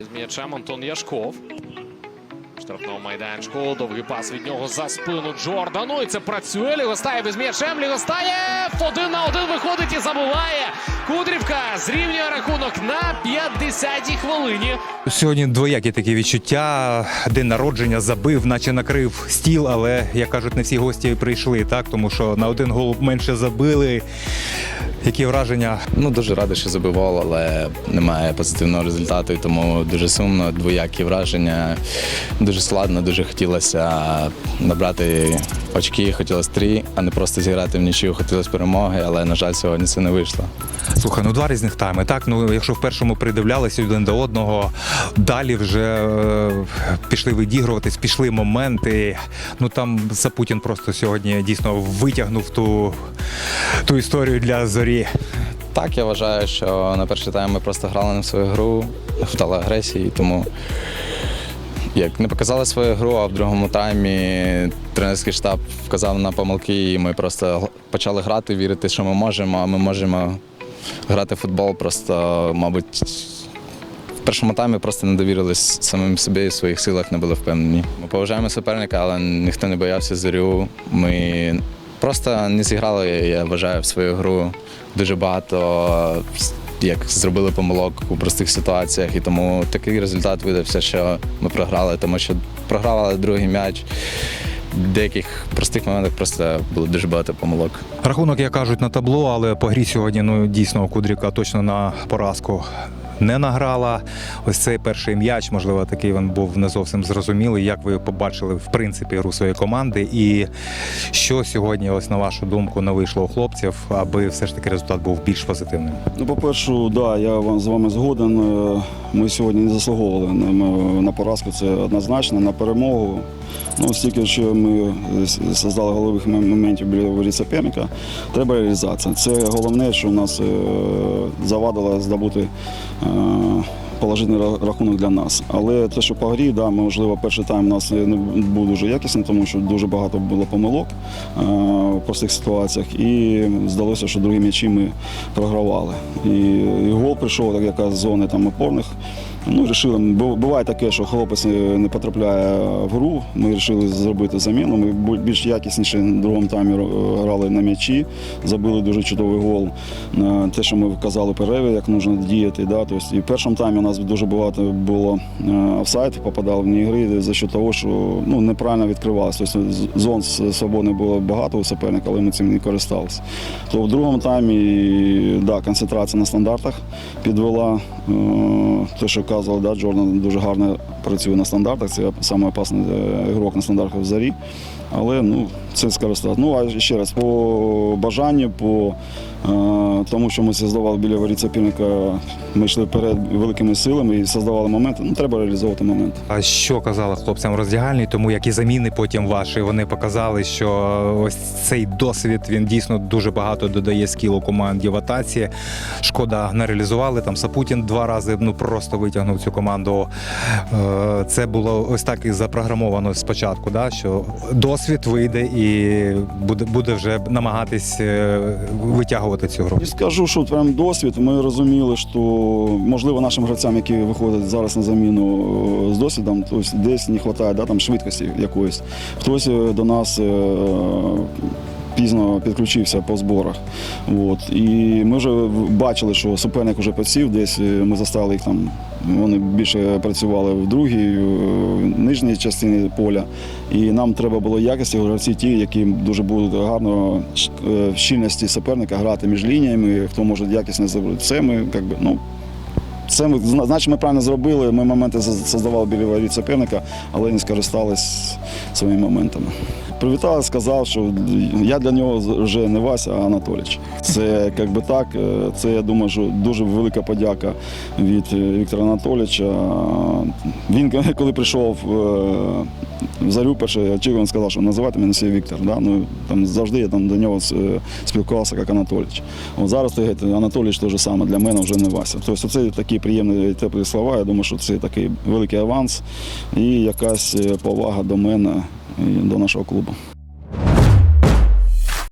З м'ячем Антон Яшков. Штрафного майданчику. Довгий пас від нього за спину Джордану. І це працює. Лігостаєв із м'ячем. Лігостаєв один на один виходить і забуває. Кудрівка зрівнює рахунок на 50-й хвилині. Сьогодні двоякі такі відчуття. День народження забив, наче накрив стіл, але як кажуть, не всі гості прийшли, так тому що на один гол менше забили. Які враження? Ну, дуже радий, що забивав, але немає позитивного результату, і тому дуже сумно, двоякі враження. Дуже складно, дуже хотілося набрати очки, хотілося три, а не просто зіграти в нічию, хотілося перемоги, але, на жаль, сьогодні це не вийшло. Слухай, ну два різних тайми. Так, ну якщо в першому придивлялися один до одного, далі вже е, пішли видігруватись, пішли моменти. Ну там Сапутін просто сьогодні дійсно витягнув ту, ту історію для зорі. Так, я вважаю, що на перший тайм ми просто грали на свою гру, вдали агресії, тому як не показали свою гру, а в другому таймі тренерський штаб вказав на помилки, і ми просто почали грати, вірити, що ми можемо, а ми можемо грати в футбол. Просто, мабуть, в першому таймі просто не довірились самим собі і в своїх силах не були впевнені. Ми поважаємо суперника, але ніхто не боявся зорю. Ми просто не зіграли, я вважаю, в свою гру дуже багато. Як зробили помилок у простих ситуаціях, і тому такий результат видався, що ми програли, тому що програвали другий м'яч. В деяких простих моментах просто було дуже багато помилок. Рахунок, як кажуть, на табло, але по грі сьогодні ну дійсно Кудріка точно на поразку не награла. Ось цей перший м'яч, можливо, такий він був не зовсім зрозумілий. Як ви побачили в принципі гру своєї команди, і що сьогодні, ось на вашу думку, не вийшло у хлопців, аби все ж таки результат був більш позитивним? Ну, по-перше, да, я вам з вами згоден. Ми сьогодні не заслуговували на, поразку, це однозначно, на перемогу. Ну, стільки, що ми создали голових моментів біля воріт суперника, треба реалізація. Це головне, що нас е, завадило здобути е, положительний ра- рахунок для нас. Але те, що по грі, да, можливо, перший тайм у нас не був дуже якісним, тому що дуже багато було помилок е, в простих ситуаціях. І здалося, що другі м'ячі ми програвали. І, і гол прийшов, так яка з зони там опорних. Ну, вирішили, буває таке, що хлопець не не потрапляє в гру. Ми вирішили зробити заміну. Ми більш якісніше в другому таймі грали на м'ячі, забили дуже чудовий гол. Е, Те, що ми вказали перерві, як потрібно діяти. Да? Тобто, і в першому таймі у нас дуже багато було е, офсайдів, попадало в гри за що того, що ну, неправильно відкривалося. Тобто, зон свободних було багато у суперника, але ми цим не користалися. То в другому таймі да, концентрація на стандартах підвела. Е, Те, що казав, да, Джордан дуже гарно працює на стандартах. Це самий опасний е, ігрок на стандартах в зарі. Але ну, це скористати. Ну, а ще раз, по бажанню, по е, тому, що ми создавали біля воріт суперника, ми йшли вперед великими силами і создавали моменти. Ну, треба реалізовувати моменти. А що казали хлопцям роздягальні, тому як і заміни потім ваші, вони показали, що ось цей досвід він дійсно дуже багато додає скілу команді в атаці. Шкода не реалізували. Там Сапутін два рази ну просто витягнув цю команду. Е, Це було ось так і запрограмовано спочатку, да, що досвід вийде і буде, буде вже намагатись е, витягувати цю гру. І скажу, що прям досвід. Ми розуміли, що можливо нашим гравцям, які виходять зараз на заміну е, з досвідом, тобто десь не вистачає да, там, швидкості якоїсь. Хтось до нас пізно підключився по зборах. От. І ми вже бачили, що суперник вже підсів, десь е, ми застали їх там. Вони більше працювали в другій, е, нижній частині поля. І нам треба було якості гравці ті, які дуже будуть гарно е, в щільності суперника грати між лініями, хто може якісно зробити. Це ми як би, ну, це значить, ми правильно зробили. Ми моменти создавали біля воріт суперника, але не скористались своїми моментами. Привітав, сказав, що я для нього вже не Вася, а Анатоліч. Це як би так. е, Це я думаю, що дуже велика подяка від е, Віктора Анатолійовича. Він коли прийшов е, в зарю, перше він сказав, що називайте мене свій Віктор. Да? Ну, там завжди я там до нього спілкувався як Анатолійович. От зараз ти Анатолійович те ж саме для мене вже не Вася. Тобто це такі приємні теплі слова. Я думаю, що це такий великий аванс і якась е, повага до мене і до нашого клубу.